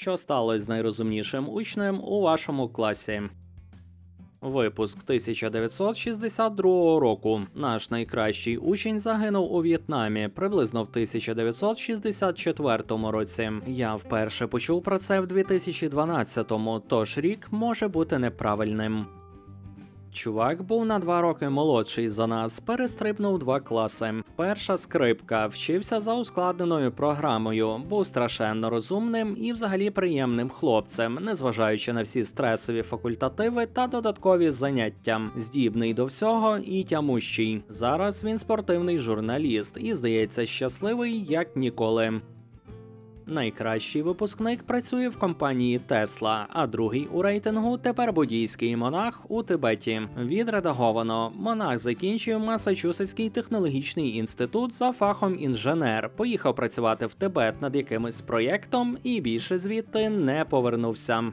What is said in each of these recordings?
що сталося з найрозумнішим учнем у вашому класі. Випуск 1962 року. Наш найкращий учень загинув у В'єтнамі приблизно в 1964 році. Я вперше почув про це в 2012-му, тож рік може бути неправильним. Чувак був на два роки молодший за нас, перестрибнув два класи. Перша скрипка вчився за ускладненою програмою, був страшенно розумним і взагалі приємним хлопцем, незважаючи на всі стресові факультативи та додаткові заняття. Здібний до всього і тямущий. Зараз він спортивний журналіст і здається щасливий як ніколи. Найкращий випускник працює в компанії Тесла, а другий у рейтингу тепер буддійський монах у Тибеті. Відредаговано. Монах закінчив Масачусетський технологічний інститут за фахом інженер. Поїхав працювати в Тибет над якимось проєктом і більше звідти не повернувся.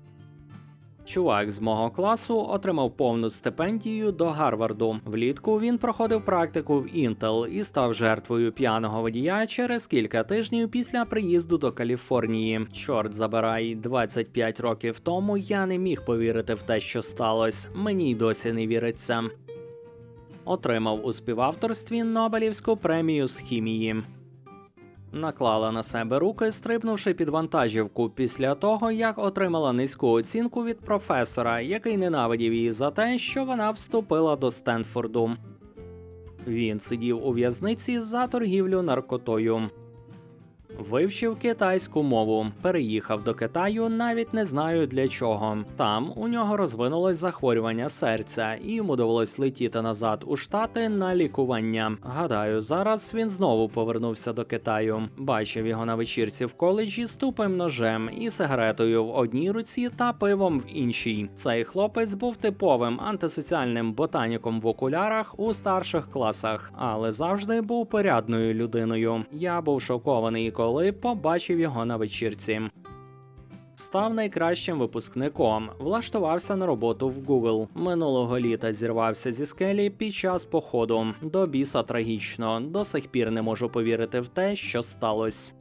Чувак з мого класу отримав повну стипендію до Гарварду. Влітку він проходив практику в Intel і став жертвою п'яного водія через кілька тижнів після приїзду до Каліфорнії. Чорт забирай, 25 років тому я не міг повірити в те, що сталося. Мені й досі не віриться. Отримав у співавторстві Нобелівську премію з хімії. Наклала на себе руки, стрибнувши під вантажівку після того, як отримала низьку оцінку від професора, який ненавидів її за те, що вона вступила до Стенфорду. Він сидів у в'язниці за торгівлю наркотою. Вивчив китайську мову, переїхав до Китаю, навіть не знаю для чого. Там у нього розвинулось захворювання серця, і йому довелось летіти назад у штати на лікування. Гадаю, зараз він знову повернувся до Китаю. Бачив його на вечірці в коледжі з тупим ножем і сигаретою в одній руці та пивом в іншій. Цей хлопець був типовим антисоціальним ботаніком в окулярах у старших класах, але завжди був порядною людиною. Я був шокований, коли побачив його на вечірці. Став найкращим випускником, влаштувався на роботу в Google. Минулого літа зірвався зі скелі під час походу. До біса трагічно. До сих пір не можу повірити в те, що сталося.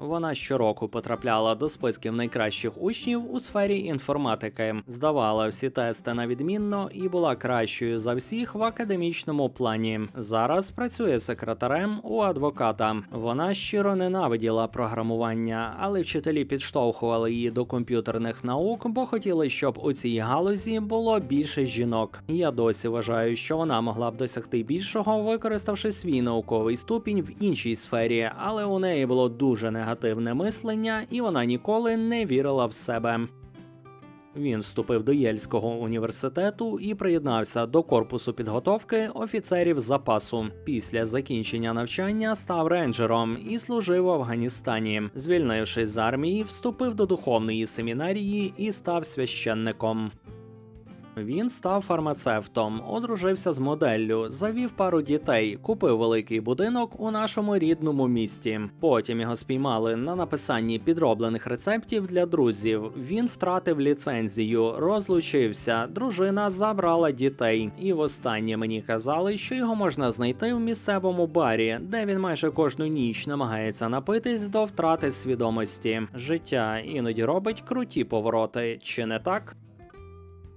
Вона щороку потрапляла до списків найкращих учнів у сфері інформатики, здавала всі тести на відмінно і була кращою за всіх в академічному плані. Зараз працює секретарем у адвоката. Вона щиро ненавиділа програмування, але вчителі підштовхували її до комп'ютерних наук, бо хотіли, щоб у цій галузі було більше жінок. Я досі вважаю, що вона могла б досягти більшого, використавши свій науковий ступінь в іншій сфері, але у неї було дуже негативне мислення, і вона ніколи не вірила в себе. Він вступив до Єльського університету і приєднався до корпусу підготовки офіцерів запасу. Після закінчення навчання став рейнджером і служив в Афганістані. Звільнившись з армії, вступив до духовної семінарії і став священником. Він став фармацевтом, одружився з моделлю, завів пару дітей, купив великий будинок у нашому рідному місті. Потім його спіймали на написанні підроблених рецептів для друзів. Він втратив ліцензію, розлучився, дружина забрала дітей. І востаннє мені казали, що його можна знайти в місцевому барі, де він майже кожну ніч намагається напитись до втрати свідомості. Життя іноді робить круті повороти, чи не так?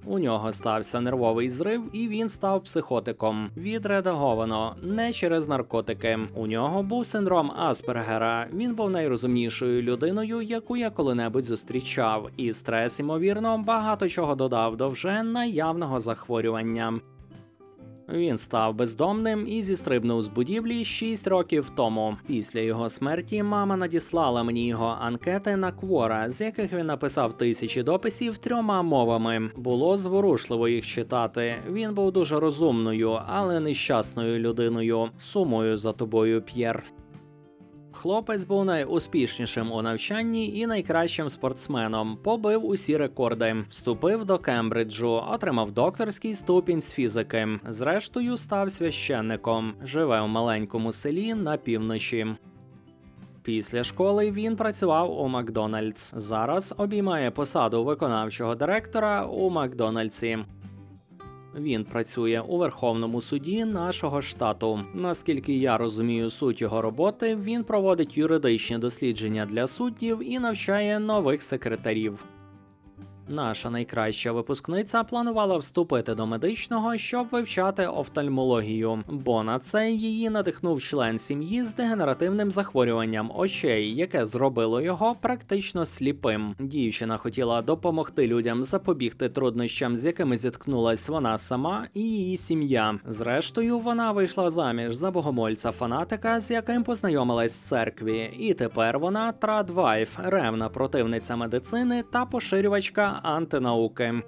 У нього стався нервовий зрив, і він став психотиком. Відредаговано не через наркотики. У нього був синдром Аспергера. Він був найрозумнішою людиною, яку я коли-небудь зустрічав, і стрес, ймовірно, багато чого додав до вже наявного захворювання. Він став бездомним і зістрибнув з будівлі 6 років тому. Після його смерті мама надіслала мені його анкети на Квора, з яких він написав тисячі дописів трьома мовами. Було зворушливо їх читати. Він був дуже розумною, але нещасною людиною. Сумою за тобою, П'єр. Хлопець був найуспішнішим у навчанні і найкращим спортсменом. Побив усі рекорди, вступив до Кембриджу, отримав докторський ступінь з фізики. Зрештою, став священником. Живе в маленькому селі на півночі. Після школи він працював у Макдональдс. Зараз обіймає посаду виконавчого директора у Макдональдсі. Він працює у Верховному суді нашого штату. Наскільки я розумію суть його роботи, він проводить юридичні дослідження для суддів і навчає нових секретарів. Наша найкраща випускниця планувала вступити до медичного, щоб вивчати офтальмологію, бо на це її надихнув член сім'ї з дегенеративним захворюванням очей, яке зробило його практично сліпим. Дівчина хотіла допомогти людям запобігти труднощам, з якими зіткнулась вона сама і її сім'я. Зрештою, вона вийшла заміж за богомольця фанатика, з яким познайомилась в церкві, і тепер вона традвайф, ревна противниця медицини та поширювачка антинауки.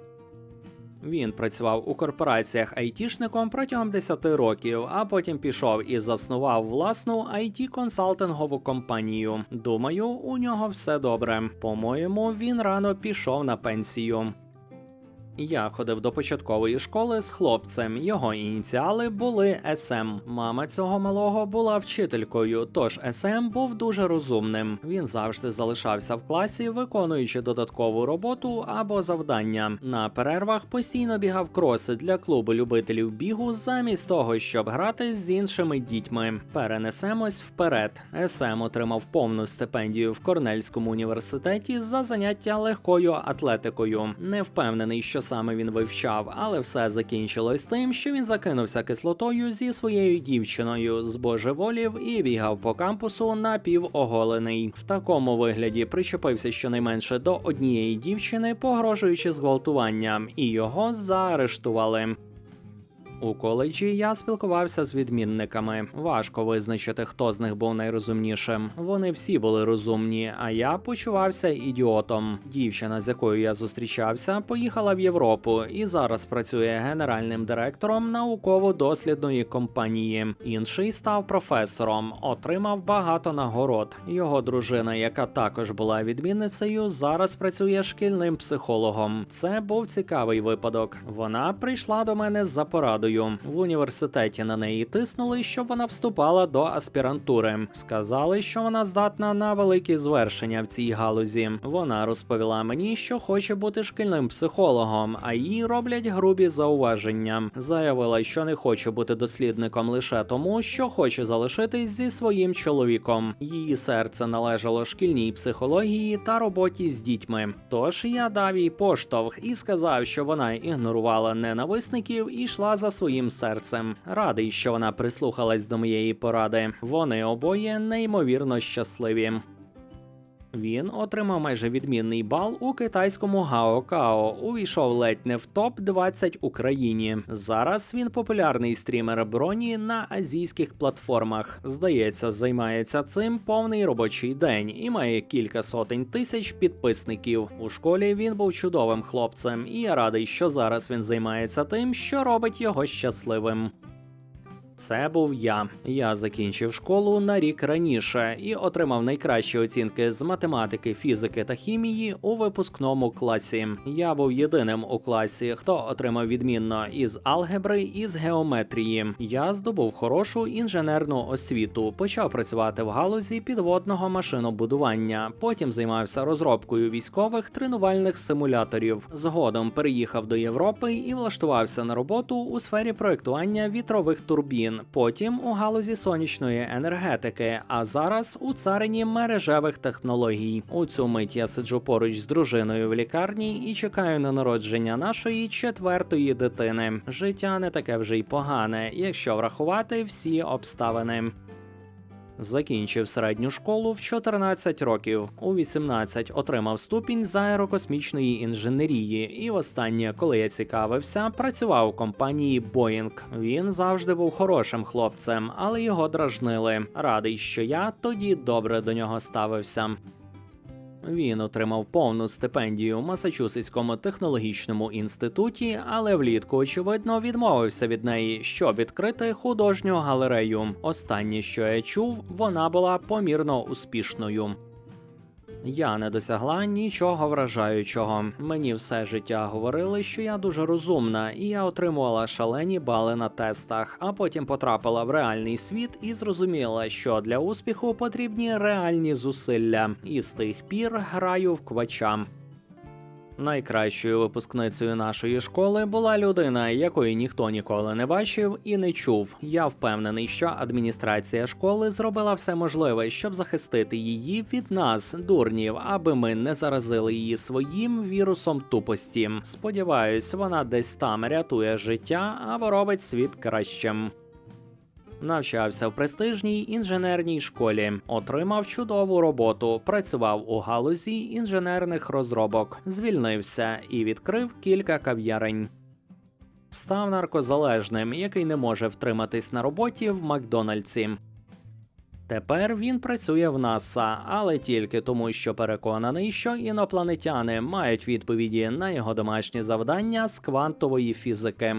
Він працював у корпораціях айтішником протягом 10 років, а потім пішов і заснував власну it консалтингову компанію. Думаю, у нього все добре. По-моєму, він рано пішов на пенсію. Я ходив до початкової школи з хлопцем. Його ініціали були СМ. Мама цього малого була вчителькою, тож СМ був дуже розумним. Він завжди залишався в класі, виконуючи додаткову роботу або завдання. На перервах постійно бігав кроси для клубу любителів бігу, замість того, щоб грати з іншими дітьми. Перенесемось вперед. СМ отримав повну стипендію в Корнельському університеті за заняття легкою атлетикою. Не впевнений, що саме він вивчав, але все закінчилось тим, що він закинувся кислотою зі своєю дівчиною з божеволів і бігав по кампусу напівоголений. В такому вигляді причепився щонайменше до однієї дівчини, погрожуючи зґвалтуванням, і його заарештували. У коледжі я спілкувався з відмінниками. Важко визначити, хто з них був найрозумнішим. Вони всі були розумні, а я почувався ідіотом. Дівчина, з якою я зустрічався, поїхала в Європу і зараз працює генеральним директором науково-дослідної компанії. Інший став професором, отримав багато нагород. Його дружина, яка також була відмінницею, зараз працює шкільним психологом. Це був цікавий випадок. Вона прийшла до мене за порадою. В університеті на неї тиснули, щоб вона вступала до аспірантури. Сказали, що вона здатна на великі звершення в цій галузі. Вона розповіла мені, що хоче бути шкільним психологом, а їй роблять грубі зауваження. Заявила, що не хоче бути дослідником лише тому, що хоче залишитись зі своїм чоловіком. Її серце належало шкільній психології та роботі з дітьми. Тож я дав їй поштовх і сказав, що вона ігнорувала ненависників і йшла за своїм серцем. Радий, що вона прислухалась до моєї поради. Вони обоє неймовірно щасливі. Він отримав майже відмінний бал у китайському Гаокао, увійшов ледь не в топ 20 Україні. Зараз він популярний стрімер броні на азійських платформах. Здається, займається цим повний робочий день і має кілька сотень тисяч підписників. У школі він був чудовим хлопцем, і я радий, що зараз він займається тим, що робить його щасливим. Це був я. Я закінчив школу на рік раніше і отримав найкращі оцінки з математики, фізики та хімії у випускному класі. Я був єдиним у класі, хто отримав відмінно із алгебри і з геометрії. Я здобув хорошу інженерну освіту, почав працювати в галузі підводного машинобудування. Потім займався розробкою військових тренувальних симуляторів. Згодом переїхав до Європи і влаштувався на роботу у сфері проектування вітрових турбін. Потім у галузі сонячної енергетики, а зараз у царині мережевих технологій. У цю мить я сиджу поруч з дружиною в лікарні і чекаю на народження нашої четвертої дитини. Життя не таке вже й погане, якщо врахувати всі обставини. Закінчив середню школу в 14 років. У 18 отримав ступінь з аерокосмічної інженерії. І востаннє, коли я цікавився, працював у компанії Boeing. Він завжди був хорошим хлопцем, але його дражнили. Радий, що я тоді добре до нього ставився. Він отримав повну стипендію в Масачусетському технологічному інституті, але влітку, очевидно, відмовився від неї, щоб відкрити художню галерею. Останнє, що я чув, вона була помірно успішною. Я не досягла нічого вражаючого. Мені все життя говорили, що я дуже розумна, і я отримувала шалені бали на тестах, а потім потрапила в реальний світ і зрозуміла, що для успіху потрібні реальні зусилля. І з тих пір граю в квача. Найкращою випускницею нашої школи була людина, якої ніхто ніколи не бачив і не чув. Я впевнений, що адміністрація школи зробила все можливе, щоб захистити її від нас, дурнів, аби ми не заразили її своїм вірусом тупості. Сподіваюсь, вона десь там рятує життя або робить світ кращим. Навчався в престижній інженерній школі, отримав чудову роботу, працював у галузі інженерних розробок, звільнився і відкрив кілька кав'ярень. Став наркозалежним, який не може втриматись на роботі в Макдональдсі. Тепер він працює в НАСА, але тільки тому, що переконаний, що інопланетяни мають відповіді на його домашні завдання з квантової фізики.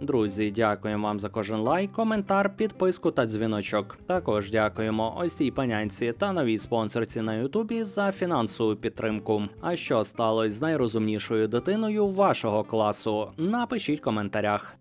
Друзі, дякуємо вам за кожен лайк, коментар, підписку та дзвіночок. Також дякуємо осій панянці та новій спонсорці на Ютубі за фінансову підтримку. А що сталося з найрозумнішою дитиною вашого класу? Напишіть в коментарях.